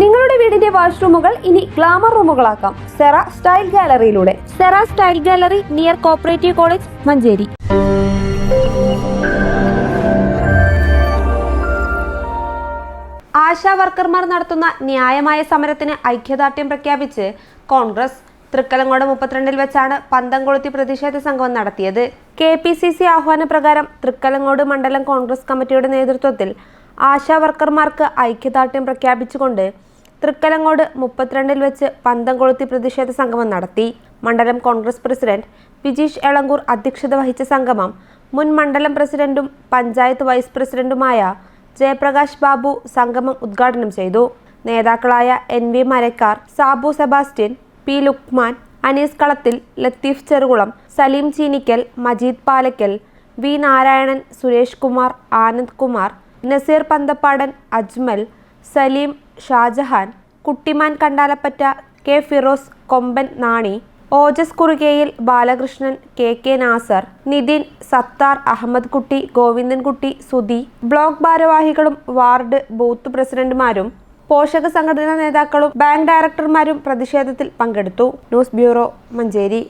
നിങ്ങളുടെ വീടിന്റെ വാഷ്റൂമുകൾ ഇനി ഗ്ലാമർ റൂമുകളാക്കാം. Cera style ഗാലറിയിലൂടെ. Sera style gallery near cooperative college Manjeri. ASHA വർക്കർമാർ നടത്തുന്ന ന്യായമായ സമരത്തിന് ഐക്യദാർഢ്യം പ്രഖ്യാപിച്ച് കോൺഗ്രസ് തൃക്കലങ്ങോട് മുപ്പത്തിരണ്ടിൽ വെച്ചാണ് പന്തം കൊളുത്തി പ്രതിഷേധ സംഘം നടത്തിയത്. കെ പി സി സി ആഹ്വാനപ്രകാരം തൃക്കലങ്ങോട് മണ്ഡലം കോൺഗ്രസ് കമ്മിറ്റിയുടെ നേതൃത്വത്തിൽ ആശാ വർക്കർമാർക്ക് ഐക്യദാർഢ്യം പ്രഖ്യാപിച്ചുകൊണ്ട് തൃക്കലങ്ങോട് മുപ്പത്തിരണ്ടിൽ വെച്ച് പന്തം കൊളുത്തി പ്രതിഷേധ സംഗമം നടത്തി. മണ്ഡലം കോൺഗ്രസ് പ്രസിഡന്റ് വിജീഷ് എളങ്കൂർ അധ്യക്ഷത വഹിച്ച സംഗമം. മുൻ മണ്ഡലം പ്രസിഡന്റും പഞ്ചായത്ത് വൈസ് പ്രസിഡന്റുമായ ജയപ്രകാശ് ബാബു സംഗമം ഉദ്ഘാടനം ചെയ്തു. നേതാക്കളായ N V Marakkar Sabu Sebastian P Lukman Anees Kalathil Latheef Cherukulam Saleem Cheenikkal Majeed Palakkal V Narayanan Suresh Kumar Anand Kumar Naseer Panthappadan Ajmal Saleem Shajahan Kuttiman Kandalappatta K Firoz Komban Nani Ojas Kurukayil Balakrishnan K K Nasar Nithin Sathar Ahammed Kutty Govindankutty Sudhi block ഭാരവാഹികളും ward booth പ്രസിഡന്റുമാരും പോഷക സംഘടനാ നേതാക്കളും bank ഡയറക്ടർമാരും പ്രതിഷേധത്തിൽ പങ്കെടുത്തു. News bureau Manjeri.